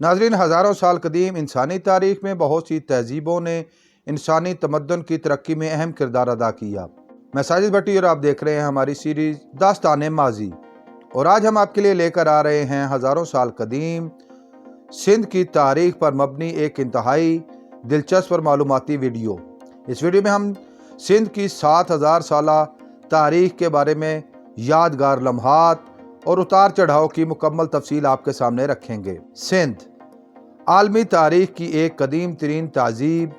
ناظرین، ہزاروں سال قدیم انسانی تاریخ میں بہت سی تہذیبوں نے انسانی تمدن کی ترقی میں اہم کردار ادا کیا۔ میں ساجد بھٹی اور آپ دیکھ رہے ہیں ہماری سیریز داستان ماضی۔ اور آج ہم آپ کے لیے لے کر آ رہے ہیں ہزاروں سال قدیم سندھ کی تاریخ پر مبنی ایک انتہائی دلچسپ اور معلوماتی ویڈیو۔ اس ویڈیو میں ہم سندھ کی سات ہزار سالہ تاریخ کے بارے میں یادگار لمحات اور اتار چڑھاؤ کی مکمل تفصیل آپ کے سامنے رکھیں گے۔ سندھ عالمی تاریخ کی ایک قدیم ترین تہذیب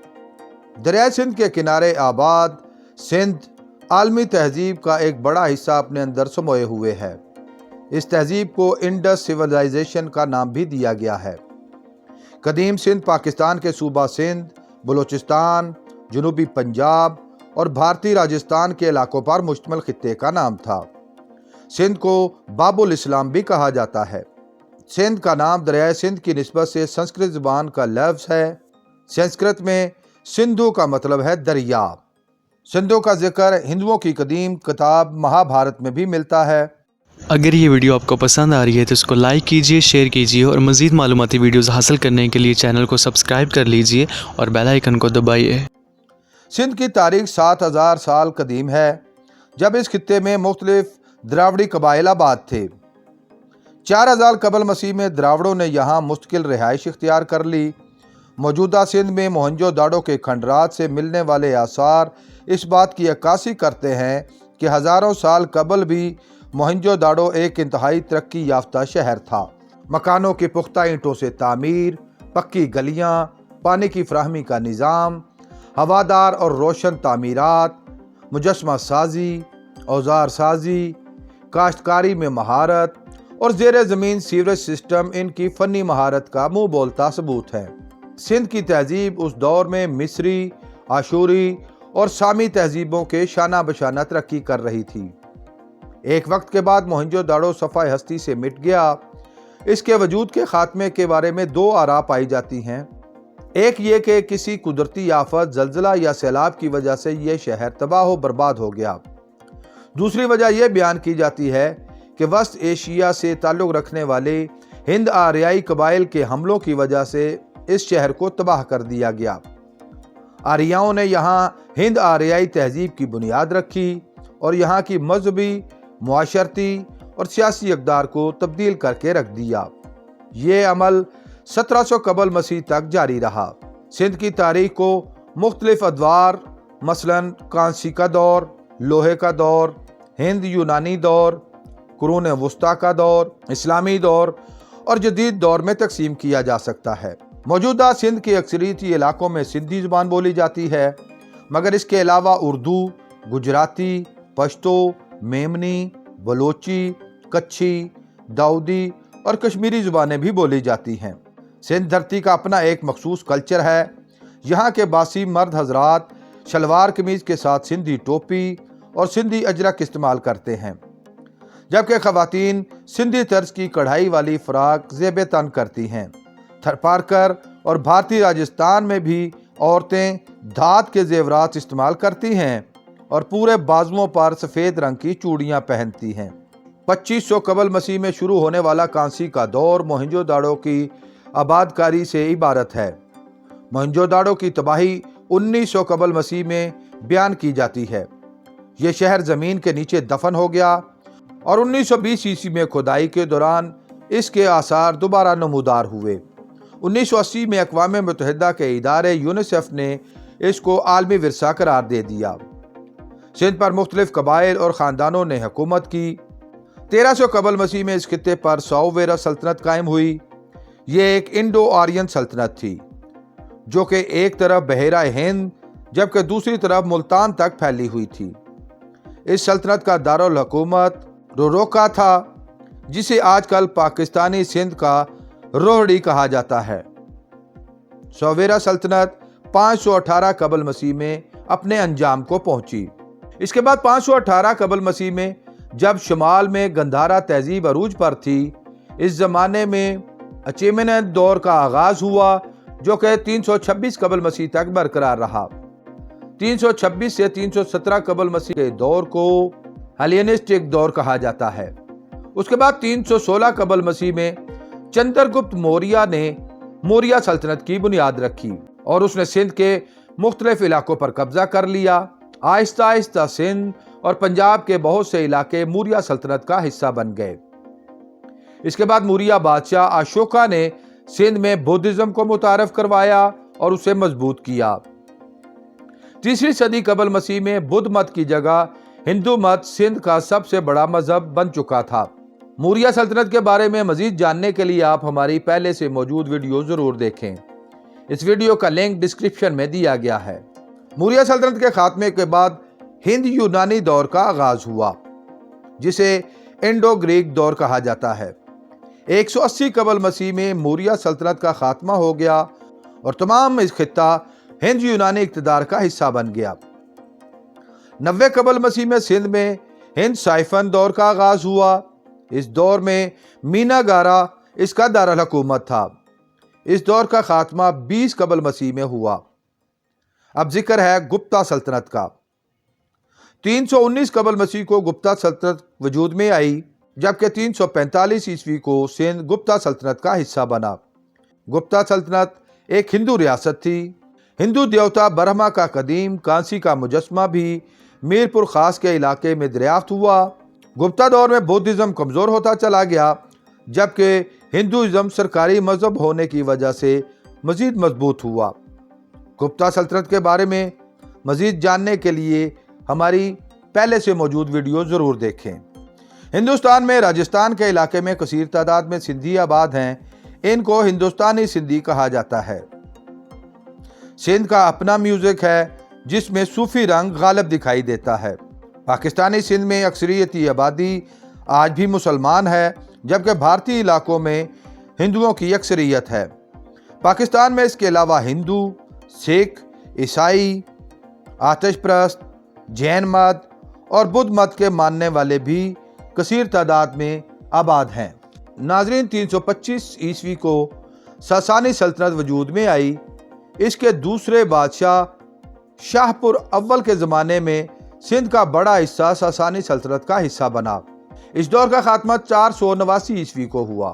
دریائے سندھ کے کنارے آباد سندھ عالمی تہذیب کا ایک بڑا حصہ اپنے اندر سموئے ہوئے ہے۔ اس تہذیب کو انڈس سیولائزیشن کا نام بھی دیا گیا ہے۔ قدیم سندھ پاکستان کے صوبہ سندھ، بلوچستان، جنوبی پنجاب اور بھارتی راجستان کے علاقوں پر مشتمل خطے کا نام تھا۔ سندھ کو باب الاسلام بھی کہا جاتا ہے۔ سندھ کا نام دریائے سندھ کی نسبت سے سنسکرت زبان کا لفظ ہے۔ سنسکرت میں سندھو کا مطلب ہے دریا۔ سندھوں کا ذکر ہندوؤں کی قدیم کتاب مہا بھارت میں بھی ملتا ہے۔ اگر یہ ویڈیو آپ کو پسند آ رہی ہے تو اس کو لائک کیجیے شیئر کیجیے اور مزید معلوماتی ویڈیوز حاصل کرنے کے لیے چینل کو سبسکرائب کر لیجیے اور بیل آئیکن کو دبائیے۔ سندھ کی تاریخ سات ہزار سال قدیم ہے۔ جب اس خطے میں مختلف دراوڑی قبائل آباد تھے۔ چار ہزار قبل مسیح میں دراوڑوں نے یہاں مستقل رہائش اختیار کر لی۔ موجودہ سندھ میں موہنجو داڑوں کے کھنڈرات سے ملنے والے آثار اس بات کی عکاسی کرتے ہیں کہ ہزاروں سال قبل بھی موہنجو داڑو ایک انتہائی ترقی یافتہ شہر تھا۔ مکانوں کی پختہ اینٹوں سے تعمیر، پکی گلیاں، پانی کی فراہمی کا نظام، ہوادار اور روشن تعمیرات، مجسمہ سازی، اوزار سازی، کاشتکاری میں مہارت اور زیر زمین سیوریج سسٹم ان کی فنی مہارت کا منہ بولتا ثبوت ہے۔ سندھ کی تہذیب اس دور میں مصری آشوری اور سامی تہذیبوں کے شانہ بشانہ ترقی کر رہی تھی۔ ایک وقت کے بعد موہنجو داڑو صفحہ ہستی سے مٹ گیا۔ اس کے وجود کے خاتمے کے بارے میں دو آراء پائی جاتی ہیں۔ ایک یہ کہ کسی قدرتی آفت، زلزلہ یا سیلاب کی وجہ سے یہ شہر تباہ و برباد ہو گیا۔ دوسری وجہ یہ بیان کی جاتی ہے کہ وسط ایشیا سے تعلق رکھنے والے ہند آریائی قبائل کے حملوں کی وجہ سے اس شہر کو تباہ کر دیا گیا۔ آریاؤں نے یہاں ہند آریائی تہذیب کی بنیاد رکھی اور یہاں کی مذہبی، معاشرتی اور سیاسی اقدار کو تبدیل کر کے رکھ دیا۔ یہ عمل سترہ سو قبل مسیح تک جاری رہا۔ سندھ کی تاریخ کو مختلف ادوار، مثلا کانسی کا دور، لوہے کا دور، ہند یونانی دور قرون وسطی کا دور، اسلامی دور اور جدید دور میں تقسیم کیا جا سکتا ہے۔ موجودہ سندھ کے اکثریتی علاقوں میں سندھی زبان بولی جاتی ہے، مگر اس کے علاوہ اردو، گجراتی، پشتو، میمنی، بلوچی، کچھی، داؤدی اور کشمیری زبانیں بھی بولی جاتی ہیں۔ سندھ دھرتی کا اپنا ایک مخصوص کلچر ہے۔ یہاں کے باسی مرد حضرات شلوار قمیض کے ساتھ سندھی ٹوپی اور سندھی اجرک استعمال کرتے ہیں۔ جبکہ خواتین سندھی طرز کی کڑھائی والی فراق زیب تن کرتی ہیں۔ تھرپارکر اور بھارتی راجستان میں بھی عورتیں دھات کے زیورات استعمال کرتی ہیں اور پورے بازوؤں پر سفید رنگ کی چوڑیاں پہنتی ہیں۔ پچیس سو قبل مسیح میں شروع ہونے والا کانسی کا دور موہنجو داڑو کی آباد کاری سے عبارت ہے۔ موہنجو داڑو کی تباہی انیس سو قبل مسیح میں بیان کی جاتی ہے۔ یہ شہر زمین کے نیچے دفن ہو گیا اور انیس سو بیس عیسوی میں کھدائی کے دوران اس کے آثار دوبارہ نمودار ہوئے۔ انیس سو اسی میں اقوام متحدہ کے ادارے یونیسیف نے اس کو عالمی ورثہ قرار دے دیا۔ سندھ پر مختلف قبائل اور خاندانوں نے حکومت کی۔ تیرہ سو قبل مسیح میں اس خطے پر سو ویرا سلطنت قائم ہوئی۔ یہ ایک انڈو آرین سلطنت تھی، جو کہ ایک طرف بحیرہ ہند جبکہ دوسری طرف ملتان تک پھیلی ہوئی تھی۔ اس سلطنت کا دارالحکومت روروکا تھا، جسے آج کل پاکستانی سندھ کا روہڑی کہا جاتا ہے۔ سویرا سلطنت پانچ سو اٹھارہ قبل مسیح میں اپنے انجام کو پہنچی۔ اس کے بعد پانچ سو اٹھارہ قبل مسیح میں جب شمال میں گندھارا تہذیب عروج پر تھی، اس زمانے میں اچیمنت دور کا آغاز ہوا جو کہ تین سو چھبیس قبل مسیح تک برقرار رہا۔ تین سو چھبیس سے تین سو سترہ قبل مسیح کے دور کو ہلینسٹک دور کہا جاتا ہے۔ اس کے بعد تین سو سولہ قبل مسیح میں چندر گپت موریہ نے موریہ سلطنت کی بنیاد رکھی اور اس نے سندھ کے مختلف علاقوں پر قبضہ کر لیا۔ آہستہ آہستہ سندھ اور پنجاب کے بہت سے علاقے موریہ سلطنت کا حصہ بن گئے۔ اس کے بعد موریہ بادشاہ اشوکا نے سندھ میں بودھزم کو متعارف کروایا اور اسے مضبوط کیا۔ تیسری صدی قبل مسیح میں بدھ مت کی جگہ ہندو مت سندھ کا سب سے بڑا مذہب بن چکا تھا۔ موریہ سلطنت کے بارے میں مزید جاننے کے لیے آپ ہماری پہلے سے موجود ویڈیو ضرور دیکھیں۔ اس ویڈیو کا لنک ڈسکرپشن میں دیا گیا ہے۔ موریہ سلطنت کے خاتمے کے بعد ہند یونانی دور کا آغاز ہوا، جسے انڈو گریک دور کہا جاتا ہے۔ ایک سو اسی قبل مسیح میں موریہ سلطنت کا خاتمہ ہو گیا اور تمام اس خطہ ہند یونانی اقتدار کا حصہ بن گیا۔ نوے قبل مسیح میں سندھ میں ہند سائفن دور کا آغاز ہوا۔ اس دور میں مینا گارا اس کا دارالحکومت تھا۔ اس دور کا خاتمہ بیس قبل مسیح میں ہوا۔ اب ذکر ہے گپتا سلطنت کا۔ تین سو انیس قبل مسیح کو گپتا سلطنت وجود میں آئی، جبکہ تین سو پینتالیس عیسوی کو سندھ گپتا سلطنت کا حصہ بنا۔ گپتا سلطنت ایک ہندو ریاست تھی۔ ہندو دیوتا برہما کا قدیم، کانسی کا مجسمہ بھی میرپور خاص کے علاقے میں دریافت ہوا۔ گپتا دور میں بودھزم کمزور ہوتا چلا گیا، جبکہ ہندوازم سرکاری مذہب ہونے کی وجہ سے مزید مضبوط ہوا۔ گپتا سلطنت کے بارے میں مزید جاننے کے لیے ہماری پہلے سے موجود ویڈیو ضرور دیکھیں۔ ہندوستان میں راجستھان کے علاقے میں کثیر تعداد میں سندھی آباد ہیں، ان کو ہندوستانی سندھی کہا جاتا ہے۔ سندھ کا اپنا میوزک ہے جس میں صوفی رنگ غالب دکھائی دیتا ہے۔ پاکستانی سندھ میں اکثریتی آبادی آج بھی مسلمان ہے، جبکہ بھارتی علاقوں میں ہندوؤں کی اکثریت ہے۔ پاکستان میں اس کے علاوہ ہندو، سکھ، عیسائی، آتش پرست، جین مت اور بدھ مت کے ماننے والے بھی کثیر تعداد میں آباد ہیں۔ ناظرین، تین سو پچیس عیسوی کو ساسانی سلطنت وجود میں آئی۔ اس کے دوسرے بادشاہ شاہ پور اول کے زمانے میں سندھ کا بڑا حصہ ساسانی سلطنت کا حصہ بنا۔ اس دور کا خاتمہ چار سو نواسی عیسوی کو ہوا۔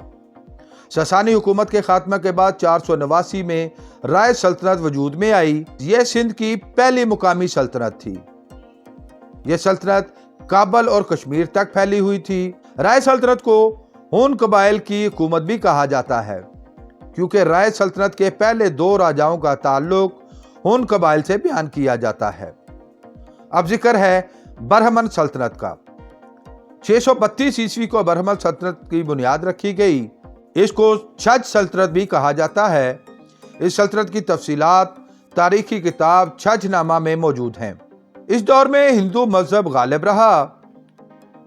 ساسانی حکومت کے خاتمہ کے بعد چار سو نواسی میں رائے سلطنت وجود میں آئی۔ یہ سندھ کی پہلی مقامی سلطنت تھی۔ یہ سلطنت کابل اور کشمیر تک پھیلی ہوئی تھی۔ رائے سلطنت کو ہون قبائل کی حکومت بھی کہا جاتا ہے۔ کیونکہ رائے سلطنت کے پہلے دو راجاؤں کا تعلق ہون قبائل سے بیان کیا جاتا ہے۔ اب ذکر ہے برہمن سلطنت کا۔ چھ سو بتیس عیسوی کو برہمن سلطنت کی بنیاد رکھی گئی۔ اس کو چھج سلطنت بھی کہا جاتا ہے۔ اس سلطنت کی تفصیلات تاریخی کتاب چھج نامہ میں موجود ہیں۔ اس دور میں ہندو مذہب غالب رہا۔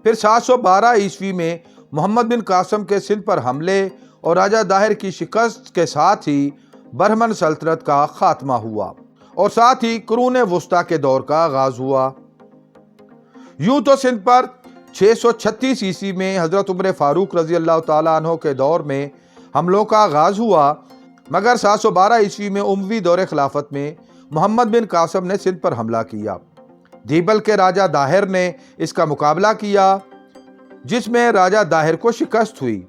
پھر سات سو بارہ عیسوی میں محمد بن قاسم کے سندھ پر حملے اور راجہ داہر کی شکست کے ساتھ ہی برہمن سلطنت کا خاتمہ ہوا۔ اور ساتھ ہی قرون وسطی کے دور کا آغاز ہوا۔ یوں تو سندھ پر چھ سو چھتیس عیسوی میں حضرت عمر فاروق رضی اللہ تعالیٰ عنہ کے دور میں حملوں کا آغاز ہوا، مگر سات سو بارہ عیسوی میں اموی دور خلافت میں محمد بن قاسم نے سندھ پر حملہ کیا۔ دیبل کے راجہ داہر نے اس کا مقابلہ کیا، جس میں راجہ داہر کو شکست ہوئی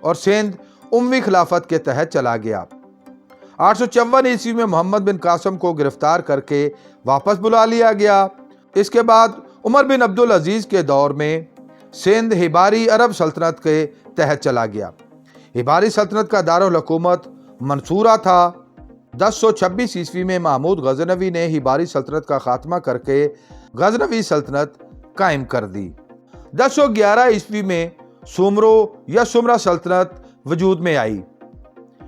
اور سندھ اموی خلافت کے تحت چلا گیا۔ آٹھ سو چون عیسوی میں محمد بن قاسم کو گرفتار کر کے واپس بلا لیا گیا۔ اس کے بعد عمر بن عبدالعزیز کے دور میں سندھ ہباری عرب سلطنت کے تحت چلا گیا۔ ہباری سلطنت کا دارالحکومت منصورہ تھا۔ دس سو چھبیس عیسوی میں محمود غزنوی نے ہباری سلطنت کا خاتمہ کر کے غزنوی سلطنت قائم کر دی۔ دس سو گیارہ عیسوی میں سومرو یا سمرہ سلطنت وجود میں آئی۔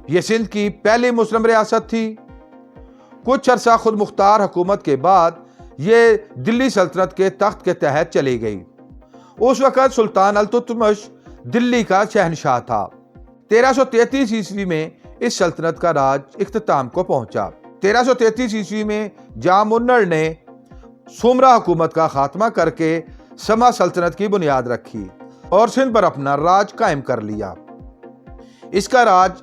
یہ سندھ کی پہلی مسلم ریاست تھی۔ کچھ عرصہ خود مختار حکومت کے بعد یہ دلی سلطنت کے تخت کے تحت چلی گئی۔ اس وقت سلطان التتمش دلی کا شہنشاہ تھا۔ تیرہ سو تینتیس عیسوی میں اس سلطنت کا راج اختتام کو پہنچا۔ تیرہ سو تینتیس عیسوی میں جامنر نے سومرا حکومت کا خاتمہ کر کے سما سلطنت کی بنیاد رکھی اور سندھ پر اپنا راج قائم کر لیا۔ اس کا راج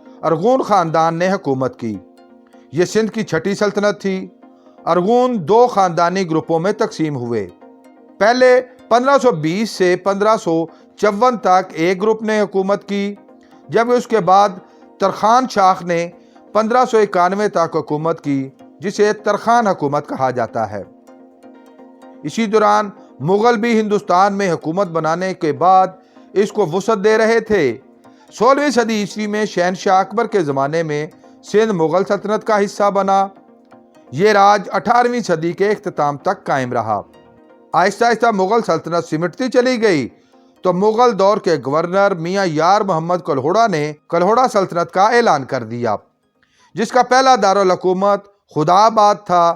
ارغون خاندان نے حکومت کی۔ یہ سندھ کی چھٹی سلطنت تھی۔ ارغون دو خاندانی گروپوں میں تقسیم ہوئے۔ پہلے پندرہ سو بیس سے پندرہ سو چون تک ایک گروپ نے حکومت کی، جب اس کے بعد ترخان شاخ نے پندرہ سو اکانوے تک حکومت کی، جسے ترخان حکومت کہا جاتا ہے۔ اسی دوران مغل بھی ہندوستان میں حکومت بنانے کے بعد اس کو وسعت دے رہے تھے۔ سولہویں صدی عیسوی میں شہنشاہ اکبر کے زمانے میں سندھ مغل سلطنت کا حصہ بنا۔ یہ راج اٹھارہویں صدی کے اختتام تک قائم رہا۔ آہستہ آہستہ مغل سلطنت سمٹتی چلی گئی۔ تو مغل دور کے گورنر میاں یار محمد کلہوڑا نے کلہوڑا سلطنت کا اعلان کر دیا۔ جس کا پہلا دارالحکومت خدا آباد تھا،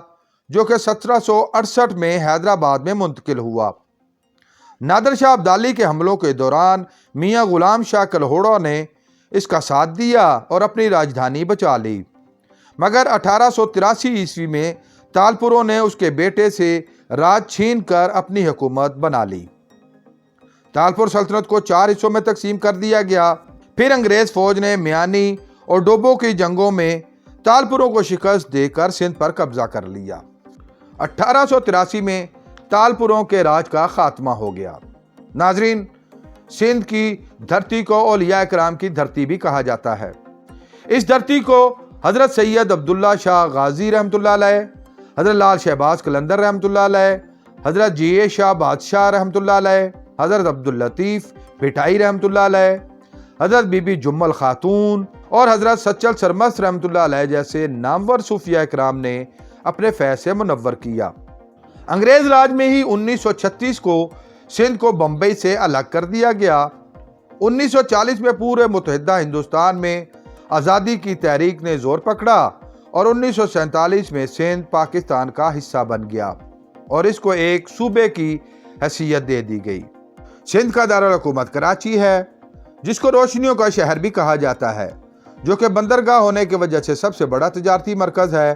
جو کہ سترہ سو اڑسٹھ میں حیدرآباد میں منتقل ہوا۔ نادر شاہ عبدالی کے حملوں کے دوران میاں غلام شاہ کلہوڑا نے اس کا ساتھ دیا اور اپنی راجدھانی بچا لی۔ مگر اٹھارہ سو تراسی عیسوی میں تالپوروں نے اس کے بیٹے سے راج چھین کر اپنی حکومت بنا لی۔ تالپور سلطنت کو چار حصوں میں تقسیم کر دیا گیا۔ پھر انگریز فوج نے میانی اور ڈوبو کی جنگوں میں تالپوروں کو شکست دے کر سندھ پر قبضہ کر لیا۔ اٹھارہ سو تراسی میں تالپوروں کے راج کا خاتمہ ہو گیا۔ ناظرین، سندھ کی دھرتی کو اولیاء اکرام کی دھرتی بھی کہا جاتا ہے۔ اس دھرتی کو حضرت سید عبداللہ شاہ غازی رحمۃ اللہ علیہ، حضرت لال شہباز کلندر رحمۃ اللہ علیہ، حضرت جی اے شاہ بادشاہ رحمت اللہ علیہ، حضرت عبداللطیف بھٹائی رحمۃ اللہ علیہ، حضرت بی بی جمل خاتون اور حضرت سچل سرمس رحمۃ اللہ علیہ جیسے نامور صوفیہ اکرام نے اپنے فیض سے منور کیا۔ انگریز راج میں ہی انیس سو چھتیس کو سندھ کو بمبئی سے الگ کر دیا گیا۔ انیس سو چالیس میں پورے متحدہ ہندوستان میں آزادی کی تحریک نے زور پکڑا اور انیس سو سینتالیس میں سندھ پاکستان کا حصہ بن گیا اور اس کو ایک صوبے کی حیثیت دے دی گئی۔ سندھ کا دارالحکومت کراچی ہے، جس کو روشنیوں کا شہر بھی کہا جاتا ہے، جو کہ بندرگاہ ہونے کی وجہ سے سب سے بڑا تجارتی مرکز ہے۔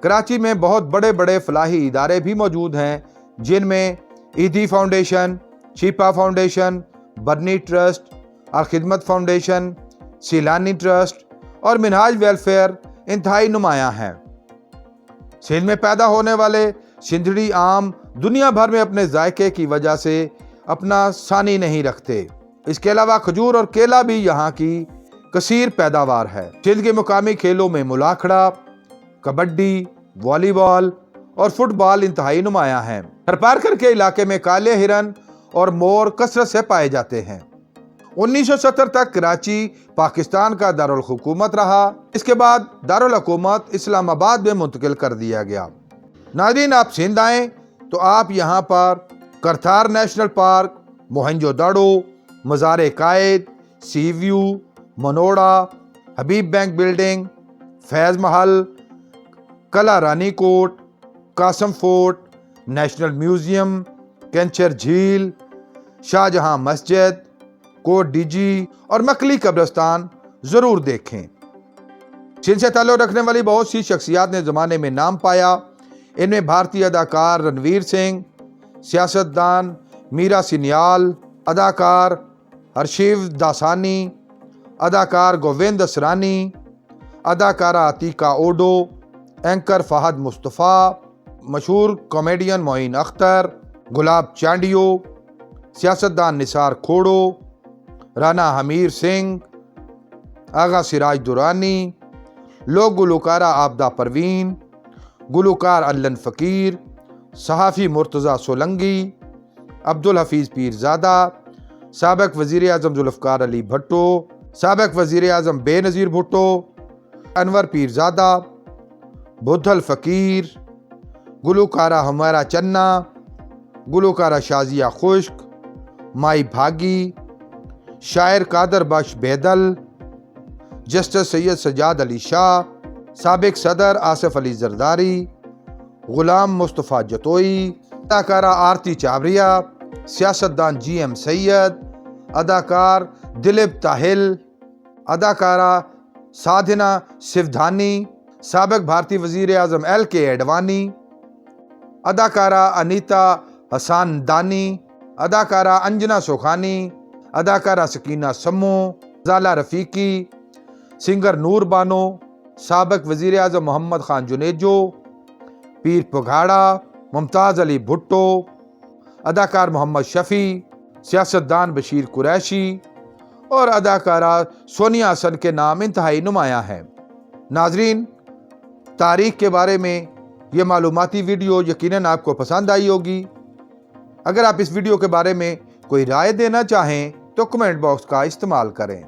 کراچی میں بہت بڑے بڑے فلاحی ادارے بھی موجود ہیں، جن میں Edhi foundation, Chhipa foundation, Burney trust اور خدمت فاؤنڈیشن، سیلانی ٹرسٹ اور منہاج ویلفیئر انتہائی نمایاں ہیں۔ سندھ میں پیدا ہونے والے سندھڑی عام دنیا بھر میں اپنے ذائقے کی وجہ سے اپنا ثانی نہیں رکھتے۔ اس کے علاوہ کھجور اور کیلا بھی یہاں کی کثیر پیداوار ہے۔ سندھ کے مقامی کھیلوں میں ملاکھڑا کبڈی، والی بال اور فٹ بال انتہائی نمایاں ہیں۔ ہرپارکر کے علاقے میں کالے ہرن اور مور کثرت سے پائے جاتے ہیں۔ انیس سو ستر تک کراچی، پاکستان کا دارالحکومت رہا۔ اس کے بعد دارالحکومت اسلام آباد میں منتقل کر دیا گیا۔ ناظرین، آپ سندھ آئیں تو آپ یہاں پر Kirthar national park, Mohenjo Daro, Mazar Quaid sea view, Manora, Habib bank building, Faiz Mahal کلا Rani Kot, Qasim fort, national museum Keenjhar جھیل، شاہ جہاں مسجد، کوٹ ڈی جی اور مکلی قبرستان ضرور دیکھیں۔ جن سے تعلق رکھنے والی بہت سی شخصیات نے زمانے میں نام پایا۔ ان میں بھارتی اداکار رنویر سنگھ، سیاستدان میرا سنیال، اداکار ہرشیو داسانی، اداکار گووند اسرانی اداکارہ عتیقہ اوڈو اینکر فہد مصطفیٰ، مشہور کامیڈین معین اختر، گلاب چانڈیو، سیاستدان نثار کھوڑو، رانا حمیر سنگھ، آغا سراج دورانی لوگ گلوکارہ آبدہ پروین، گلوکار علن فقیر، صحافی مرتضی سولنگی، عبدالحفیظ پیرزادہ، سابق وزیر اعظم ذوالفقار علی بھٹو، سابق وزیر اعظم بے نظیر بھٹو، انور پیرزادہ بدھ الفقیر گلوکارہ ہمارا چنا، گلوکارہ شازیہ خشک، مائی بھاگی، شاعر قادر بخش بیدل، جسٹس سید سجاد علی شاہ، سابق صدر آصف علی زرداری، غلام مصطفیٰ جتوئی، اداکارہ آرتی چابریا، سیاستدان جی ایم سید، اداکار دلیپ تاہل، اداکارہ سادھنا سفدھانی سابق بھارتی وزیر اعظم ایل کے ایڈوانی، اداکارہ انیتا حسان دانی اداکارہ انجنا سوخانی اداکارہ سکینہ سمو، زالہ رفیقی، سنگر نور بانو، سابق وزیر اعظم محمد خان جنیجو، پیر پگھاڑا، ممتاز علی بھٹو، اداکار محمد شفیع، سیاستدان بشیر قریشی اور اداکارہ سونیا حسن کے نام انتہائی نمایاں ہیں۔ ناظرین تاریخ کے بارے میں یہ معلوماتی ویڈیو یقیناً آپ کو پسند آئی ہوگی۔ اگر آپ اس ویڈیو کے بارے میں کوئی رائے دینا چاہیں تو کمنٹ باکس کا استعمال کریں۔